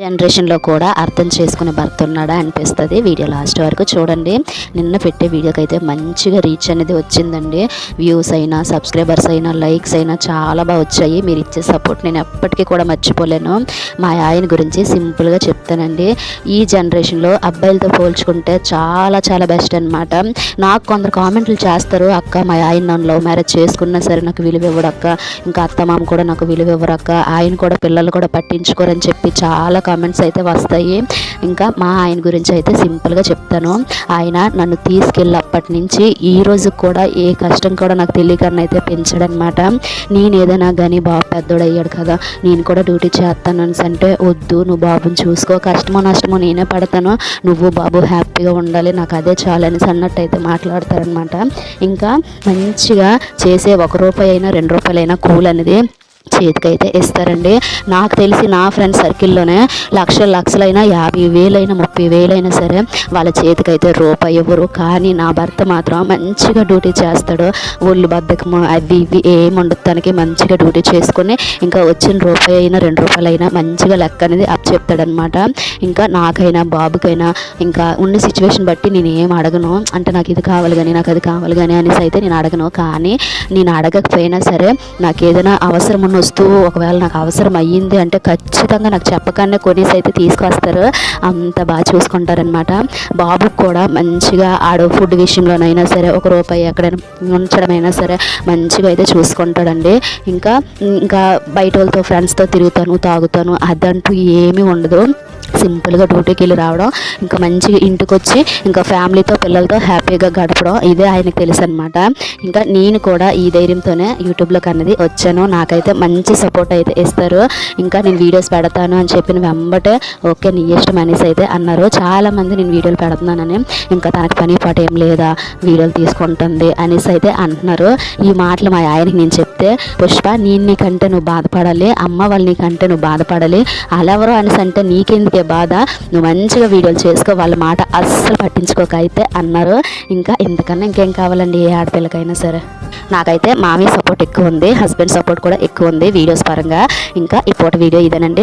జనరేషన్లో కూడా అర్థం చేసుకునే భర్త ఉన్నాడా అనిపిస్తుంది. వీడియో లాస్ట్ వరకు చూడండి. నిన్న పెట్టే వీడియోకి అయితే మంచిగా రీచ్ అనేది వచ్చిందండి. వ్యూస్ అయినా సబ్స్క్రైబర్స్ అయినా లైక్స్ అయినా చాలా బాగా వచ్చాయి. మీరు ఇచ్చే సపోర్ట్ నేను ఎప్పటికీ కూడా మర్చిపోలేను. మా ఆయన గురించి సింపుల్గా చెప్తానండి. ఈ జనరేషన్లో అబ్బాయిలతో పోల్చుకుంటే చాలా చాలా బెస్ట్ అనమాట నాకు కొందరు కామెంట్లు చేస్తారు అక్క మా ఆయన నన్ను లవ్ మ్యారేజ్ చేసుకున్నా సరే నాకు విలువ ఇవ్వడక్క ఇంకా అత్త మామ కూడా నాకు విలువ ఇవ్వరక్క ఆయన కూడా పిల్లలు కూడా పట్టించుకోరని చెప్పి చాలా కామెంట్స్ అయితే వస్తాయి. ఇంకా మా ఆయన గురించి అయితే సింపుల్గా చెప్తాను. ఆయన నన్ను తీసుకెళ్ళప్పటి నుంచి ఈ రోజు కూడా ఏ కష్టం కూడా నాకు తెలియకుండా అయితే పెంచాడనమాట నేను ఏదైనా కానీ బాబు పెద్దోడు అయ్యాడు కదా నేను కూడా డ్యూటీ చేస్తాను అని అంటే వద్దు నువ్వు బాబుని చూసుకో. కష్టమో నష్టమో నేనే పడతాను. నువ్వు బాబు హ్యాపీగా ఉండాలి నాకు అదే చాలు అనేసి అన్నట్టు అయితే మాట్లాడతారనమాట ఇంకా మంచిగా చేసే ఒక రూపాయి అయినా రెండు రూపాయలైనా కూల్ అనేది చేతికైతే ఇస్తారండి. నాకు తెలిసి నా ఫ్రెండ్ సర్కిల్లోనే లక్షల లక్షలైనా యాభై వేలైనా ముప్పై వేలైనా సరే వాళ్ళ చేతికైతే రూపాయి ఇవ్వరు. కానీ నా భర్త మాత్రం మంచిగా డ్యూటీ చేస్తాడు. ఒళ్ళు బద్దకము అవి ఇవి ఏం ఉండదు. తనకి మంచిగా డ్యూటీ చేసుకుని ఇంకా వచ్చిన రూపాయి అయినా రెండు రూపాయలు అయినా మంచిగా లెక్క అనేది అప్ చెప్తాడనమాట. ఇంకా నాకైనా బాబుకైనా ఇంకా ఉన్న సిచ్యువేషన్ బట్టి నేను ఏం అడగను. అంటే నాకు ఇది కావాలి కానీ నాకు అది కావాలి కానీ అనేసి అయితే నేను అడగను. కానీ నేను అడగకపోయినా సరే నాకు ఏదైనా అవసరం ఉన్న వస్తూ ఒకవేళ నాకు అవసరం అయ్యింది అంటే ఖచ్చితంగా నాకు చెప్పగానే కొనేసి అయితే తీసుకొస్తారు. అంత బాగా చూసుకుంటారనమాట బాబుకు కూడా మంచిగా ఆడ ఫుడ్ విషయంలోనైనా సరే ఒక రూపాయి ఎక్కడైనా ఉంచడమైనా సరే మంచిగా అయితే చూసుకుంటాడండి. ఇంకా ఇంకా బయట వాళ్ళతో ఫ్రెండ్స్తో తిరుగుతాను తాగుతాను అదంటూ ఏమీ ఉండదు. సింపుల్గా డ్యూటీకి వెళ్ళి రావడం ఇంకా మంచిగా ఇంటికి వచ్చి ఇంకా ఫ్యామిలీతో పిల్లలతో హ్యాపీగా గడపడం ఇదే ఆయనకు తెలుసు అనమాట ఇంకా నేను కూడా ఈ ధైర్యంతోనే యూట్యూబ్లోకి అనేది వచ్చాను. నాకైతే మంచి సపోర్ట్ అయితే ఇస్తారు. ఇంకా నేను వీడియోస్ పెడతాను అని చెప్పిన వెంబటే ఓకే నీ ఇష్టం అనేసి అయితే అన్నారు. చాలామంది నేను వీడియోలు పెడుతున్నానని ఇంకా తనకు పని పాట ఏం లేదా వీడియోలు తీసుకుంటుంది అనేసి అయితే అంటున్నారు. ఈ మాటలు మా ఆయనకి నేను చెప్తే పుష్ప నేను నీకంటే నువ్వు బాధపడాలి అమ్మ వాళ్ళు నీకంటే నువ్వు బాధపడాలి అలెవరో అనేసి అంటే నీకెందుకే బాధ. నువ్వు మంచిగా వీడియోలు చేసుకో వాళ్ళ మాట అస్సలు పట్టించుకోక అయితే అన్నారు. ఇంకా ఇంతకన్నా ఇంకేం కావాలండి ఏ ఆడపిల్లకైనా సరే. నాకైతే మామీ సపోర్ట్ ఎక్కువ ఉంది హస్బెండ్ సపోర్ట్ కూడా ఎక్కువ ఉంది వీడియోస్ పరంగా. ఇంకా ఈ పూట వీడియో ఇదేనండి.